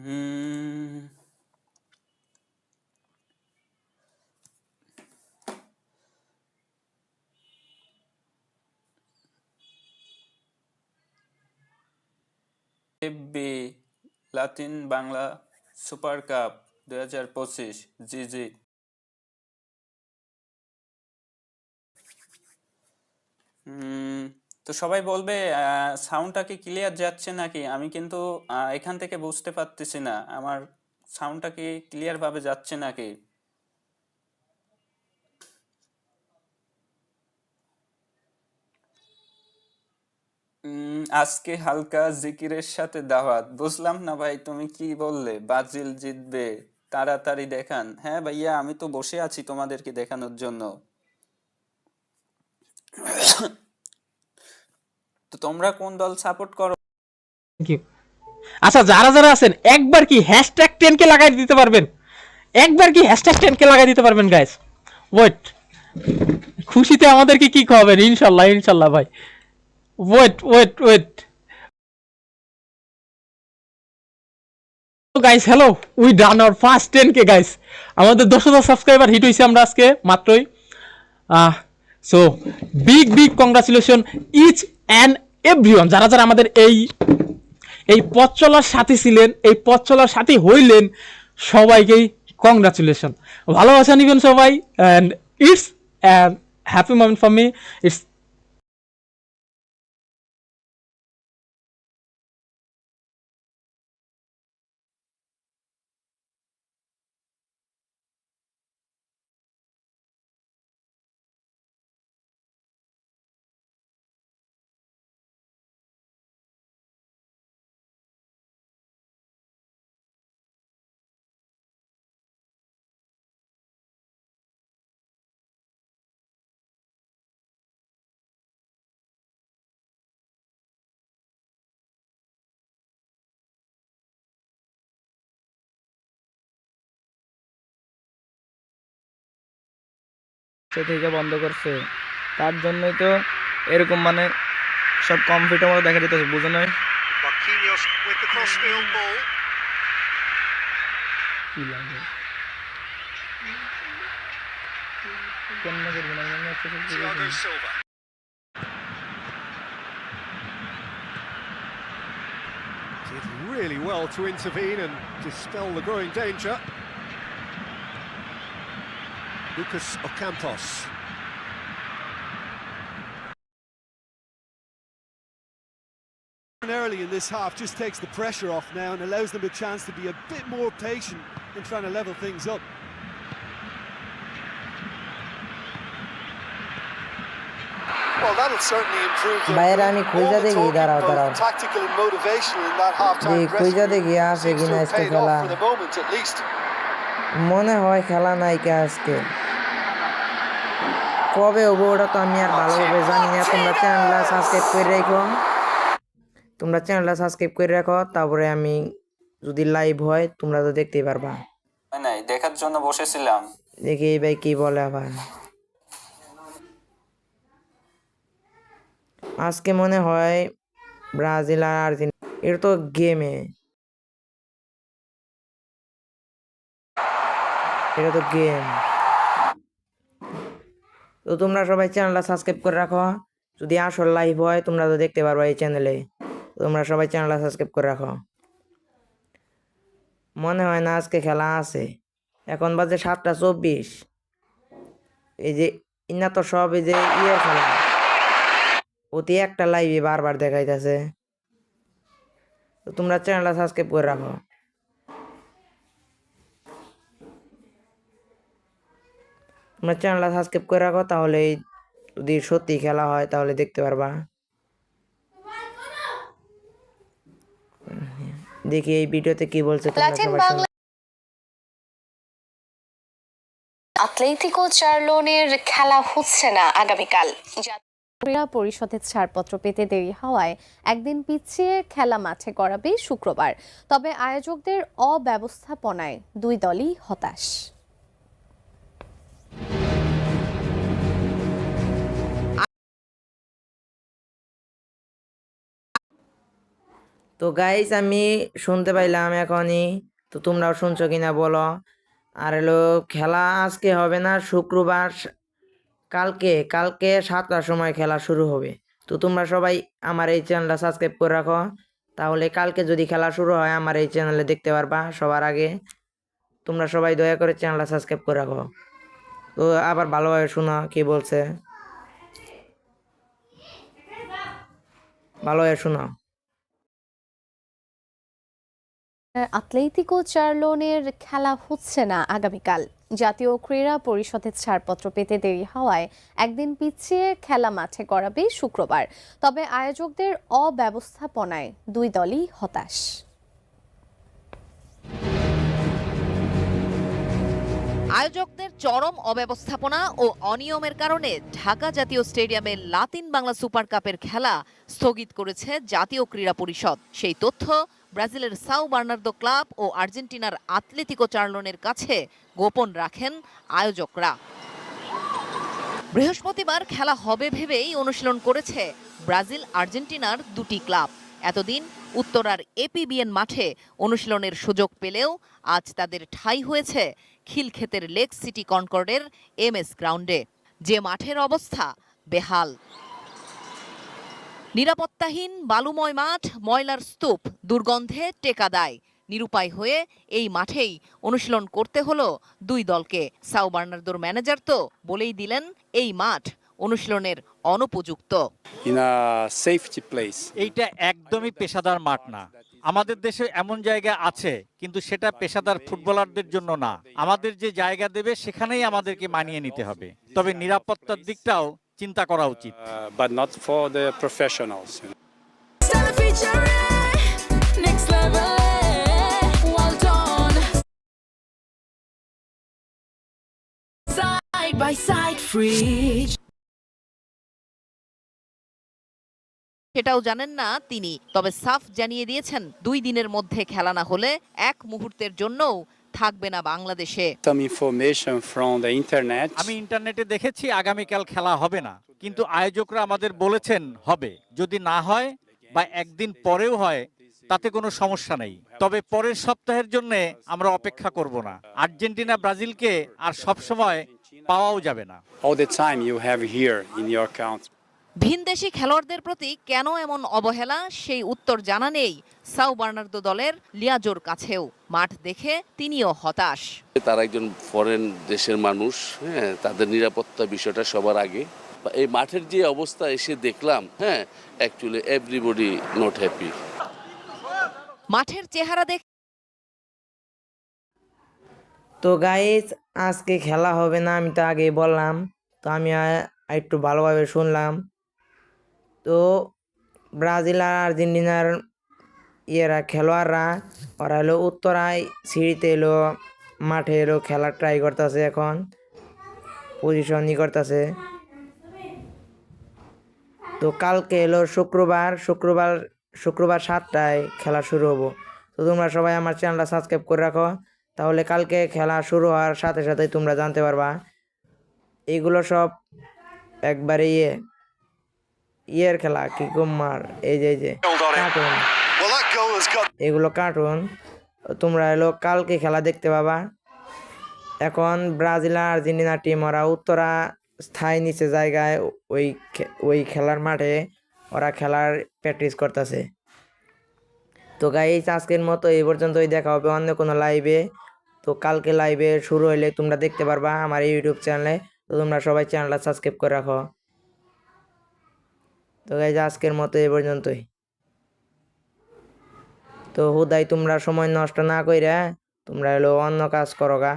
হুম। FB Latin Bangla super cup দুই হাজার পঁচিশ জি জি উম, তো সবাই বলবে সাউন্ডটা কি ক্লিয়ার যাচ্ছে নাকি? আমি কিন্তু এখান থেকে বুঝতে পারতেছি না, আমার সাউন্ডটা কি ক্লিয়ার ভাবে যাচ্ছে নাকি? আজকে হালকা জিকিরের সাথে দাওয়াত। বুঝলাম না ভাই, তুমি কি বললে? ব্রাজিল জিতবে, তাড়াতাড়ি দেখান। হ্যাঁ ভাইয়া, আমি তো বসে আছি তোমাদেরকে দেখানোর জন্য। তো তোমরা কোন দল সাপোর্ট করো? থ্যাংক ইউ আচ্ছা যারা যারা আছেন, একবার কি হ্যাশট্যাগ টেন কে লাগাই দিতে পারবেন? একবার কি হ্যাশট্যাগ টেন কে লাগাই দিতে পারবেন গাইস ওয়েট খুশিতে আমাদেরকে কি খাওয়াবেন? ইনশাল্লাহ ইনশাল্লাহ, ভাই। Wait wait wait guys hello we done our first ten K guys আমাদের দশ হাজার সাবস্ক্রাইবার হিট হয়েছে আমরা আজকে, মাত্রই। So big big congratulation each and everyone যারা যারা আমাদের এই এই পথ চলার সাথী ছিলেন, এই পথ চলার সাথী হইলেন, সবাইকেই কংগ্রাচুলেশন ভালোবাসা নিবেন সবাই and it's happy moment for me it's সে থেকে বন্ধ করছে তার জন্যই তো এরকম মানে সব কম্পিউটার মতো দেখা দিতেছে বুঝো নাই Marquinhos with the crossfield ball. কি লাগে কেমনে করব না মনে হচ্ছে সব ঠিক Thiago আছে। Silva. Did really well to intervene and dispel the growing danger. Lucas Ocampos. early in this half just takes the pressure off now and allows them a chance to be a bit more patient in trying to level things up. Well, that'll certainly improve their বাইরে আমি mood. খুঁজে All the দেখি, talking, দাঁড়াও, both দাঁড়াও। tactical and motivational in that half-time দেখি, dressing খুঁজে room দেখি আছে seems to কিনা have আজকে paid খেলা off for the moment at least. মনে হয় খেলা নাই কে আজকে কবে হব ওটা তো আমি আর ভালোভাবে জানি না। তোমরা চ্যানেলটা সাবস্ক্রাইব করে রাখো। তোমরা চ্যানেলটা সাবস্ক্রাইব করে রাখো তারপরে আমি যদি লাইভ হয় তোমরা তো দেখতেই পারবা। নাই দেখার জন্য বসেছিলাম। দেখি এই ভাই কি বলে আবার। আজকে মনে হয় ব্রাজিল আর আর্জেন্টিনা এটা তো গেমে এটা তো গেম তো তোমরা সবাই চ্যানেলটা সাবস্ক্রাইব করে রাখো যদি আসল লাইভ হয়, তোমরা তো দেখতে পারবা এই চ্যানেলে। তোমরা সবাই চ্যানেলটা সাবস্ক্রাইব করে রাখো। মনে হয় না আজকে খেলা আছে। এখন বাজে সাতটা চব্বিশ। এই যে, ইনা তো সব এই যে ইয়ের খেলা। অতি একটা লাইভে বারবার দেখাইতেছে। তো তোমরা চ্যানেলটা সাবস্ক্রাইব করে রাখো। তোমরা চ্যানেলটা সাবস্ক্রাইব করে রাখো তাহলে যদি সত্যি খেলা হয় তাহলে দেখতে পারবা। দেখি এই ভিডিওতে কি বলছে আতলেতিকো চার্লোনের খেলা হচ্ছে না আগামীকাল। ক্রীড়া পরিষদের ছাড়পত্র পেতে দেরি হওয়ায় একদিন পিছিয়ে খেলা মাঠে গড়াবে শুক্রবার। তবে আয়োজকদের অব্যবস্থাপনায় দুই দলই হতাশ। তো গাইস আমি শুনতে পাইলাম এখনই। তো তোমরাও শুনছো কিনা বলো। আর হলো, খেলা আজকে হবে না, শুক্রবার কালকে কালকে সাতটার সময় খেলা শুরু হবে। তো তোমরা সবাই আমার এই চ্যানেলটা সাবস্ক্রাইব করে রাখো। তাহলে কালকে যদি খেলা শুরু হয়, আমার এই চ্যানেলে দেখতে পারবা সবার আগে। তোমরা সবাই দয়া করে চ্যানেলটা সাবস্ক্রাইব করে রাখো। তো আবার ভালোভাবে শোনো কি বলছে। ভালোভাবে শোনো। আতলেতিকো চার্লোনের খেলা হচ্ছে না আগামীকাল। জাতীয় ক্রীড়া পরিষদের ছাড়পত্র পেতে দেরি হওয়ায় একদিন পিছিয়ে খেলা মাঠে করাবে শুক্রবার। তবে আয়োজকদের অব্যবস্থাপনায় দুই দলই হতাশ। আয়োজকদের চরম অব্যবস্থাপনা ও অনিয়মের কারণে ঢাকা জাতীয় স্টেডিয়ামে লাতিন বাংলা সুপার কাপের খেলা স্থগিত করেছে জাতীয় ক্রীড়া পরিষদ। সেই তথ্য ব্রাজিলের সাউ বার্নার্দো ক্লাব ও আর্জেন্টিনার আতলেতিকো চার্লনের কাছে গোপন রাখেন আয়োজকরা। বৃহস্পতিবার খেলা হবে ভেবেই অনুশীলন করেছে ব্রাজিল আর্জেন্টিনার দুটি ক্লাব। এতদিন উত্তরার এপিবিএন মাঠে অনুশীলনের সুযোগ পেলেও আজ তাদের ঠাঁই হয়েছে খিলক্ষেতের লেক সিটি কনকর্ডের এম এস গ্রাউন্ডে। যে মাঠের অবস্থা বেহাল। নিরাপত্তাহীন বালুময় মাঠ ময়লার স্তূপ দুর্গন্ধে টেকা দেয়। নিরুপায় হয়ে এই মাঠেই অনুশীলন করতে হলো দুই দলকে। সাউ বার্নার্দোর ম্যানেজার তো বলেই দিলেন এই মাঠ অনুশীলনের অনুপযুক্ত। এইটা একদমই পেশাদার মাঠ না। আমাদের দেশে এমন জায়গা আছে কিন্তু সেটা পেশাদার ফুটবলারদের জন্য না। আমাদের যে জায়গা দেবে সেখানেই আমাদেরকে মানিয়ে নিতে হবে। তবে নিরাপত্তার দিকটাও চিন্তা করা উচিত Uh, but not for the professionals. you know. সেটাও জানেন না তিনি তবে সাফ জানিয়ে দিয়েছেন দুই দিনের মধ্যে খেলা না হলে এক মুহূর্তের জন্যও থাকবে না বাংলাদেশে। Some information from আমি ইন্টারনেটে দেখেছি আগামীকাল খেলা হবে না। কিন্তু আয়োজকরা আমাদের বলেছেন হবে। যদি না হয় বা একদিন পরেও হয় তাতে কোনো সমস্যা নেই। তবে পরের সপ্তাহের জন্য আমরা অপেক্ষা করব না। আর্জেন্টিনা ব্রাজিলকে আর সবসময় পাওয়াও যাবে না। Here in your country. ভিনদেশি খেলোয়াড়দের প্রতি কেন এমন অবহেলা? সেই উত্তর জানা নেই সাউ বার্নার্দো দলের লিয়াজোর কাছেও। মাঠ দেখে তিনিও হতাশ। তারা একজন ফরেন দেশের মানুষ হ্যাঁ তাদের নিরাপত্তা বিষয়টা সবার আগে। এই মাঠের যে অবস্থা এসে দেখলাম হ্যাঁ অ্যাকচুয়ালি এভরিবডি নট হ্যাপি মাঠের চেহারা দেখে তো গাইস আজকে খেলা হবে না আমি তো আগেই বললাম। তো আমি একটু ভালোভাবে শুনলাম। তো ব্রাজিল আর আর্জেন্টিনার ইয়েরা খেলোয়াড়রা ওরা হলো উত্তরায় সিঁড়িতে এলো মাঠে এলো খেলার ট্রাই করতেছে এখন পজিশনই করতেছে। তো কালকে এলো শুক্রবার শুক্রবার শুক্রবার সাতটায় খেলা শুরু হব। তো তোমরা সবাই আমার চ্যানেলটা সাবস্ক্রাইব করে রাখো, তাহলে কালকে খেলা শুরু হওয়ার সাথে সাথে তোমরা জানতে পারবা। এইগুলো সব একবারে ইয়ে। ইয়ের খেলা কি কুমার এই যে এই যে কার্টুন এগুলো কার্টুন তোমরা এলো কালকে খেলা দেখতে পাবা। এখন ব্রাজিল আর আর্জেন্টিনা টিম ওরা উত্তরা স্থায়ী নিচে জায়গায় ওই ওই খেলার মাঠে ওরা খেলার প্র্যাকটিস করতেছে। তো গাইস আজকের মতো এই পর্যন্তই। দেখা হবে অন্য কোনো লাইভে তো কালকে লাইভে শুরু হইলে তোমরা দেখতে পারবা আমার ইউটিউব চ্যানেলে তো তোমরা সবাই চ্যানেলটা সাবস্ক্রাইব করে রাখো। তো গাইজ আজকের মতো এ পর্যন্তই। তো হুদাই, তোমরা সময় নষ্ট না কইরা তোমরা এলো অন্য কাজ করো গা।